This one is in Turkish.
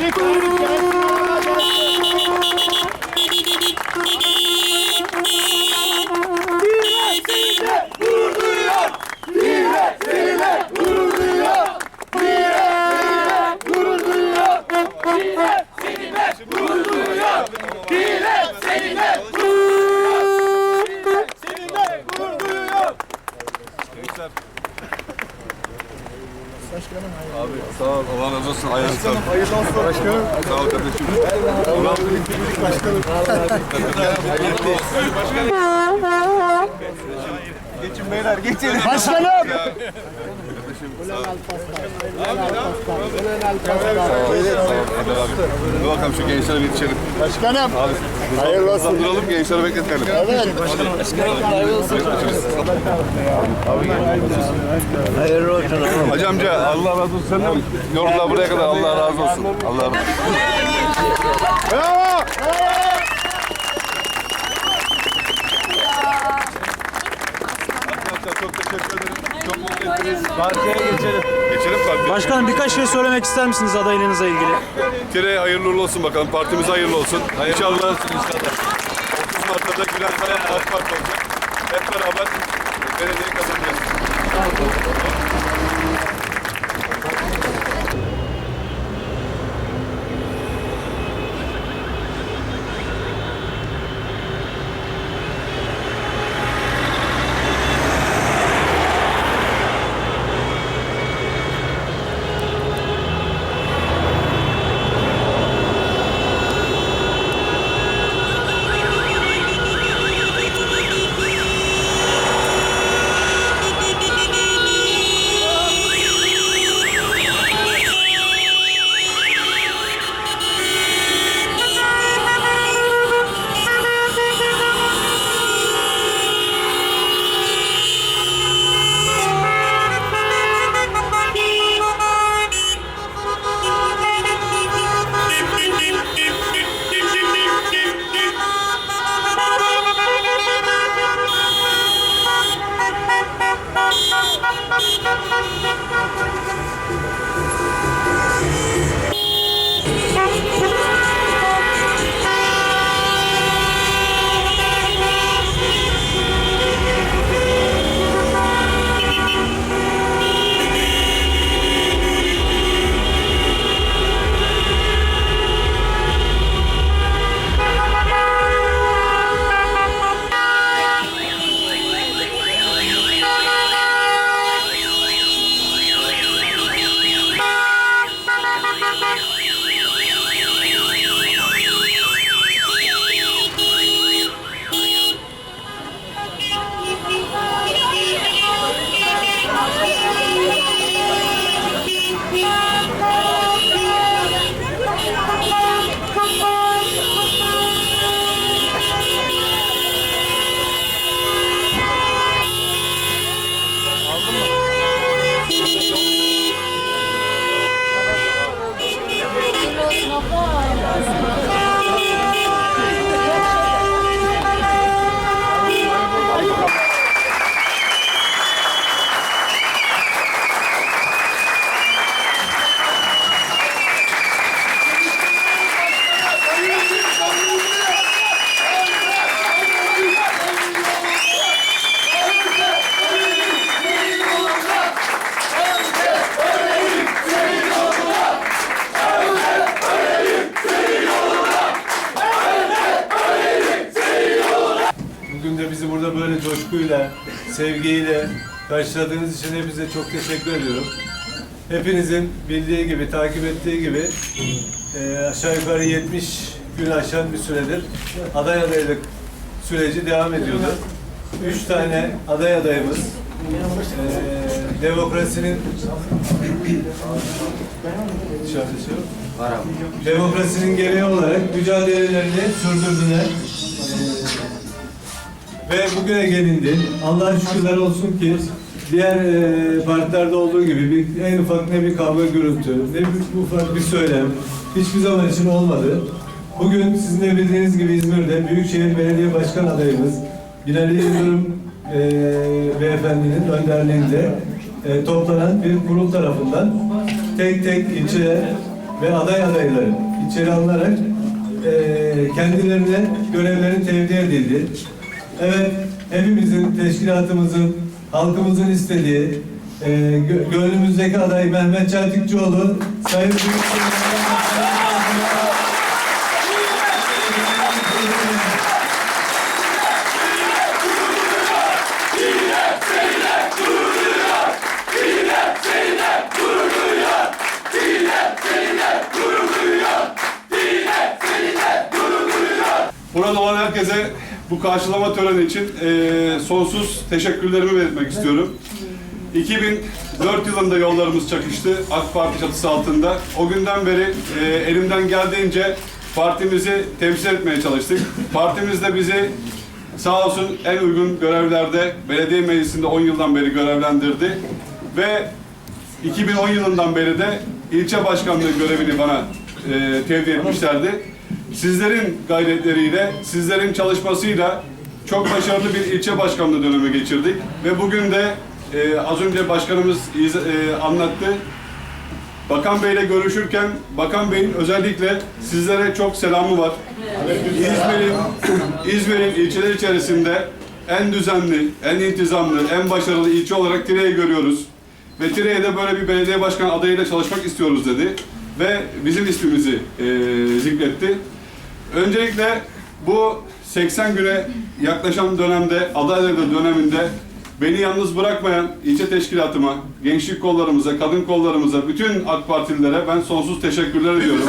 Ali Abi sağ ol. Allah razı olsun. Ayağınız sağ ol. Hayırlı olsun. Başkanım. Sağ ol kardeşim. Allah Başkanım. Geçin beyler geçin. Başkanım. Dur bakalım şu gençlere bir yetişelim. Başkanım. Abi. Hayırlı olsun. Duralım gençleri bekletelim. Evet. Hayırlı olsun oğlum. Hacı amca Allah razı olsun. Sen de mi yoruldular buraya kadar. Allah razı olsun. Allah razı olsun. Bravo. Arkadaşlar çok teşekkür ederim. Çok mutlu ettiniz. Partiye geçelim. Geçelim partiye. Başkanım birkaç şey söylemek ister misiniz adaylığınızla ilgili? Tire hayırlı uğurlu olsun bakalım. Partimiz hayırlı olsun. İnşallah. inşallah. 30 Mart'ta Gülen Kaya AK Parti olacak. Hep beraber belediyeyi kazanacağız. Bugün de bizi burada böyle coşkuyla, sevgiyle karşıladığınız için hepinize çok teşekkür ediyorum. Hepinizin bildiği gibi, takip ettiği gibi e, aşağı yukarı 70 gün aşan bir süredir aday adaylık süreci devam ediyordu. Üç tane aday adayımız e, demokrasinin. Demokrasinin gereği olarak mücadelelerini sürdürdüler. Ve bugüne gelindi. Allah'a şükürler olsun ki diğer e, partilerde olduğu gibi bir, en ufak ne bir kavga gürültü, ne bir ufak bir söylem hiçbir zaman için olmadı. Bugün sizin de bildiğiniz gibi İzmir'de Büyükşehir Belediye Başkan adayımız Binali Yıldırım e, beyefendinin önderliğinde e, toplanan bir kurul tarafından tek tek ilçe ve aday adayları içeri alınarak eee kendilerine görevlerini tevdi edildi. Evet, hepimizin, teşkilatımızın, halkımızın istediği eee gö- gönlümüzdeki aday Mehmet Çeltikçioğlu, Sayın Burada olan herkese bu karşılama töreni için eee, sonsuz teşekkürlerimi belirtmek istiyorum. 2004 yılında yollarımız çakıştı AK Parti çatısı altında. O günden beri eee, elimden geldiğince partimizi temsil etmeye çalıştık. Partimiz de bizi sağ olsun en uygun görevlerde belediye meclisinde 10 yıldan beri görevlendirdi. Ve 2010 yılından beri de ilçe başkanlığı görevini bana e, tevdi etmişlerdi. Sizlerin gayretleriyle, sizlerin çalışmasıyla çok başarılı bir ilçe başkanlığı dönemi geçirdik. Ve bugün de e, az önce başkanımız iz- e, anlattı. Bakan Bey'le görüşürken Bakan Bey'in özellikle sizlere çok selamı var. İzmir'in İzmir'in ilçeler içerisinde en düzenli, en intizamlı, en başarılı ilçe olarak Tire'yi görüyoruz. Ve Tire'ye böyle bir belediye başkan adayıyla çalışmak istiyoruz dedi. Ve bizim ismimizi eee, zikretti. Öncelikle bu 80 güne yaklaşan dönemde, adaylığı döneminde beni yalnız bırakmayan ilçe teşkilatıma, gençlik kollarımıza, kadın kollarımıza, bütün AK Partililere ben sonsuz teşekkürler ediyorum.